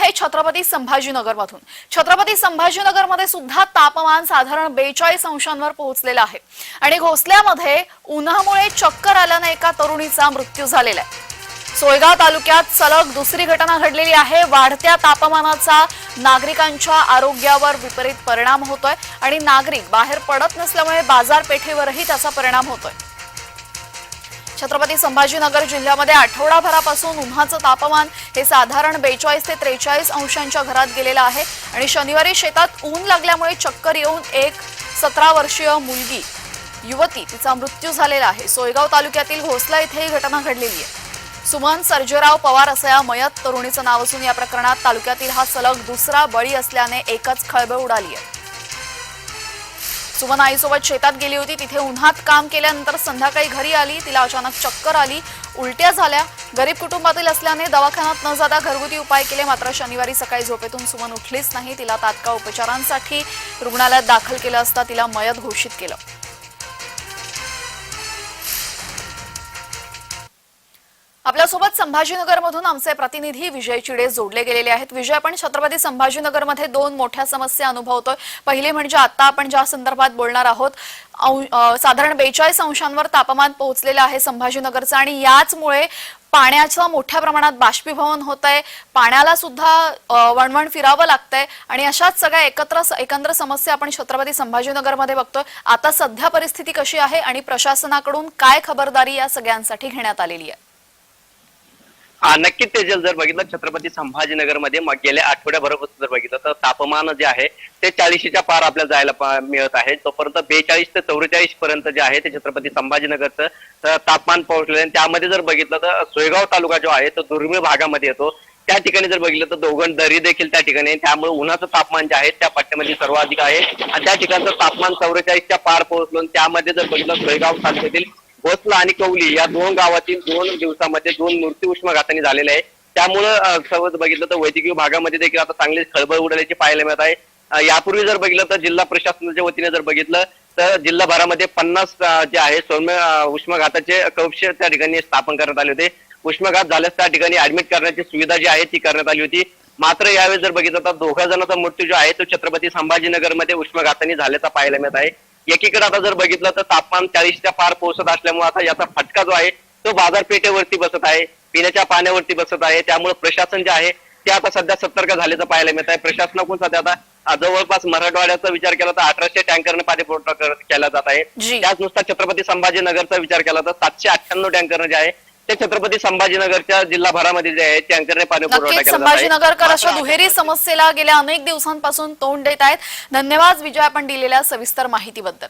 आहे छत्रपती संभाजीनगर मधून छत्रपती संभाजीनगरमध्ये सुद्धा तापमान साधारण बेचाळीस अंशांवर पोहोचलेलं आहे. आणि घोसल्यामध्ये उन्हामुळे चक्कर आल्याने एका तरुणीचा मृत्यू झालेला आहे. सोयगाव तालुक्यात सलग दुसरी घटना घडलेली आहे. वाढत्या तापमानाचा नागरिकांच्या आरोग्यावर विपरीत परिणाम होतोय आणि नागरिक बाहेर पडत नसल्यामुळे बाजारपेठेवरही त्याचा परिणाम होतोय. छत्रपती संभाजीनगर जिल्ह्यामध्ये आठवडाभरापासून उन्हाचं तापमान हे साधारण बेचाळीस ते त्रेचाळीस अंशांच्या घरात गेलेलं आहे. आणि शनिवारी शेतात ऊन लागल्यामुळे चक्कर येऊन एक सतरा वर्षीय मुलगी युवती तिचा मृत्यू झालेला आहे. सोयगाव तालुक्यातील घोसला इथे ही घटना घडलेली आहे. सुमन सर्जेराव पवार असं या मयत तरुणीचं नाव असून या प्रकरणात तालुक्यातील हा सलग दुसरा बळी असल्याने एकच खळबळ उडाली आहे. सुमन आईसोबत शेतात गेली होती. तिथे उन्हात काम केल्यानंतर संध्याकाळी घरी आली. तिला अचानक चक्कर आली. उलट्या झाल्या. गरीब कुटुंबातील असल्याने दवाखान्यात न जाता घरगुती उपाय केले. मात्र शनिवारी सकाळी झोपेतून सुमन उठलीच नाही. तिला तात्काळ उपचारांसाठी रुग्णालयात दाखल केलं असता तिला मयत घोषित केलं. आपल्यासोबत संभाजीनगरमधून आमचे प्रतिनिधी विजय चिडे जोडले गेलेले आहेत. विजय आपण छत्रपती संभाजीनगरमध्ये दोन मोठ्या समस्या अनुभवतोय. पहिली म्हणजे आता आपण ज्या संदर्भात बोलणार आहोत साधारण बेचाळीस अंशांवर तापमान पोहोचलेलं आहे संभाजीनगरचं आणि याचमुळे पाण्याचं मोठ्या प्रमाणात बाष्पीभवन होत आहे पाण्याला सुद्धा वणवण फिरावं लागतंय आणि अशाच सगळ्या एकत्र एकंदर समस्या आपण छत्रपती संभाजीनगरमध्ये बघतोय. आता सध्या परिस्थिती कशी आहे आणि प्रशासनाकडून काय खबरदारी या सगळ्यांसाठी घेण्यात आलेली आहे? हा नक्कीच ते जर बघितलं छत्रपती संभाजीनगरमध्ये मग गेल्या आठवड्याभरापासून जर बघितलं तर तापमान जे आहे ते चाळीशीच्या पार आपल्याला जायला मिळत आहे. तोपर्यंत बेचाळीस ते चौवेचाळीस पर्यंत जे आहे ते छत्रपती संभाजीनगरचं तापमान पोहोचलेलं आहे. त्यामध्ये जर बघितलं तर सोयगाव तालुका जो आहे तो दुर्मिळ भागामध्ये येतो. त्या ठिकाणी जर बघितलं तर दोघण दरी देखील त्या ठिकाणी आहे. त्यामुळे उन्हाचं तापमान जे आहे त्या पट्ट्यामध्ये सर्वाधिक आहे. आणि त्या ठिकाणचं तापमान चौवेचाळीसच्या पार पोहोचलो त्यामध्ये जर बघितलं सोयगाव तालुक्यातील भोसला आणि कवली या दोन गावातील दोन दिवसामध्ये दोन मृत्यू उष्माघाताने झालेले आहे. त्यामुळं सर्व सर्वच बघितलं तर वैद्यकीय भागामध्ये देखील आता चांगली खळबळ उडाल्याची पाहायला मिळत आहे. यापूर्वी जर बघितलं तर जिल्हा प्रशासनाच्या वतीने जर बघितलं तर जिल्हाभरामध्ये पन्नास जे आहे सौम्य उष्माघाताचे कक्ष त्या ठिकाणी स्थापन करण्यात आले होते. उष्माघात झाल्यास त्या ठिकाणी ऍडमिट करण्याची सुविधा जी आहे ती करण्यात आली होती. मात्र यावेळी जर बघितलं तर दोघा जणांचा मृत्यू जो आहे तो छत्रपती संभाजीनगरमध्ये उष्माघाताने झाल्याचा पाहायला मिळत आहे. एकीकडे आता जर बघितलं तर तापमान चाळीसच्या पार पोहोचत असल्यामुळे आता याचा फटका जो आहे तो बाजारपेठेवरती बसत आहे. पिण्याच्या पाण्यावरती बसत आहे. त्यामुळे प्रशासन जे आहे ते आता सध्या सतर्क झाल्याचं पाहायला मिळत आहे. प्रशासनाकडून सध्या आता जवळपास मराठवाड्याचा विचार केला तर अठराशे टँकरने पाणी पुरवठा केला जात आहे. त्याच नुसता छत्रपती संभाजीनगरचा विचार केला तर सातशे अठ्ठ्याण्णव टँकर जे आहे ते छत्रपती संभाजीनगरच्या जिल्हाभरामध्ये जे आहे टँकरने पाणी पुरवठा संभाजीनगरकर अशा दुहेरी समस्येला गेल्या अनेक दिवसांपासून तोंड देत आहेत. धन्यवाद विजय आपण दिलेल्या सविस्तर माहितीबद्दल.